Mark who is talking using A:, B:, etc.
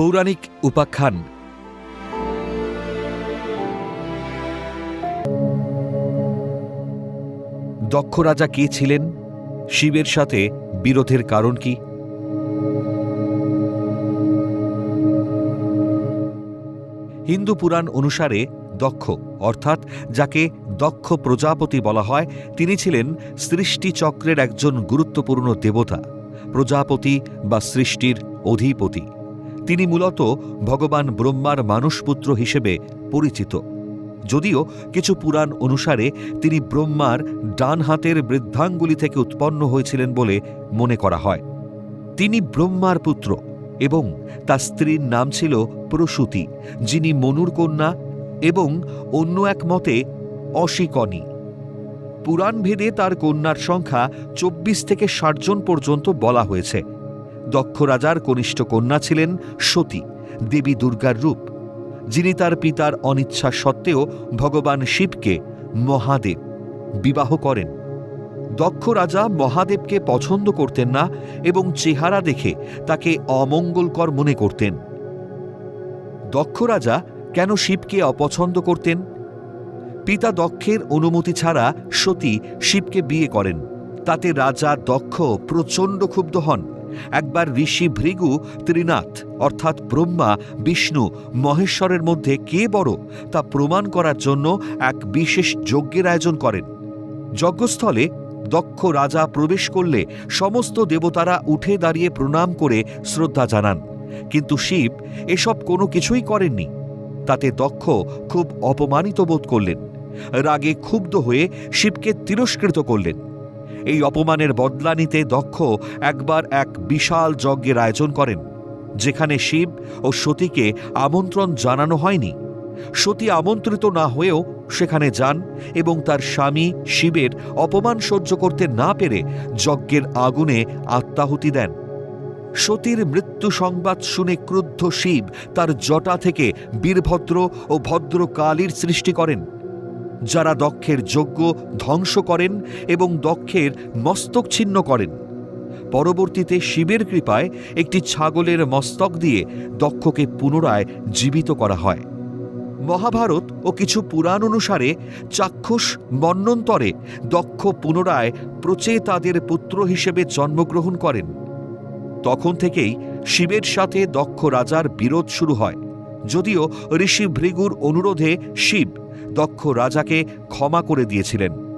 A: পৌরাণিক উপাখ্যান। দক্ষ রাজা কে ছিলেন? শিবের সাথে বিরোধের কারণ কি? হিন্দু পুরাণ অনুসারে দক্ষ, অর্থাৎ যাকে দক্ষ প্রজাপতি বলা হয়, তিনি ছিলেন সৃষ্টিচক্রের একজন গুরুত্বপূর্ণ দেবতা, প্রজাপতি বা সৃষ্টির অধিপতি। তিনি মূলত ভগবান ব্রহ্মার মানসপুত্র হিসেবে পরিচিত। যদিও কিছু পুরাণ অনুসারে তিনি ব্রহ্মার ডান হাতের বৃদ্ধাঙ্গুলি থেকে উৎপন্ন হয়েছিলেন বলে মনে করা হয়। তিনি ব্রহ্মার পুত্র এবং তার স্ত্রীর নাম ছিল প্রসূতি, যিনি মনুর কন্যা এবং অন্য এক মতে অশিকনি। পুরাণভেদে তার কন্যার সংখ্যা চব্বিশ থেকে ষাট জন পর্যন্ত বলা হয়েছে। দক্ষ রাজার কনিষ্ঠ কন্যা ছিলেন সতী, দেবী দুর্গার রূপ, যিনি তার পিতার অনিচ্ছা সত্ত্বেও ভগবান শিবকে মহাদেব বিবাহ করেন। দক্ষ রাজা মহাদেবকে পছন্দ করতেন না এবং চেহারা দেখে তাকে অমঙ্গলকর মনে করতেন। দক্ষ রাজা কেন শিবকে অপছন্দ করতেন? পিতা দক্ষের অনুমতি ছাড়া সতী শিবকে বিয়ে করেন, তাতে রাজা দক্ষ প্রচণ্ড ক্ষুব্ধ হন। একবার ঋষি ভৃগু ত্রিনাথ, অর্থাৎ ব্রহ্মা, বিষ্ণু, মহেশ্বরের মধ্যে কে বড় তা প্রমাণ করার জন্য এক বিশেষ যজ্ঞের আয়োজন করেন। যজ্ঞস্থলে দক্ষ রাজা প্রবেশ করলে সমস্ত দেবতারা উঠে দাঁড়িয়ে প্রণাম করে শ্রদ্ধা জানান। কিন্তু শিব এসব কোনো কিছুই করেননি। তাতে দক্ষ খুব অপমানিত বোধ করলেন। রাগে ক্ষুব্ধ হয়ে শিবকে তিরস্কৃত করলেন। এই অপমানের বদলা নিতে দক্ষ একবার এক বিশাল যজ্ঞের আয়োজন করেন, যেখানে শিব ও সতীকে আমন্ত্রণ জানানো হয়নি। সতী আমন্ত্রিত না হয়েও সেখানে যান এবং তার স্বামী শিবের অপমান সহ্য করতে না পেরে যজ্ঞের আগুনে আত্মাহুতি দেন। সতীর মৃত্যু সংবাদ শুনে ক্রুদ্ধ শিব তার জটা থেকে বীরভদ্র ও ভদ্র কালীর সৃষ্টি করেন। যারা দক্ষের যজ্ঞ ধ্বংস করেন এবং দক্ষের মস্তক ছিন্ন করেন। পরবর্তীতে শিবের কৃপায় একটি ছাগলের মস্তক দিয়ে দক্ষকে পুনরায় জীবিত করা হয়। মহাভারত ও কিছু পুরাণ অনুসারে চাক্ষুষ মন্বন্তরে দক্ষ পুনরায় প্রচে তাদের পুত্র হিসেবে জন্মগ্রহণ করেন। তখন থেকেই শিবের সাথে দক্ষ রাজার বিরোধ শুরু হয়, যদিও ঋষি ভৃগুর অনুরোধে শিব দক্ষ রাজাকে ক্ষমা করে দিয়েছিলেন।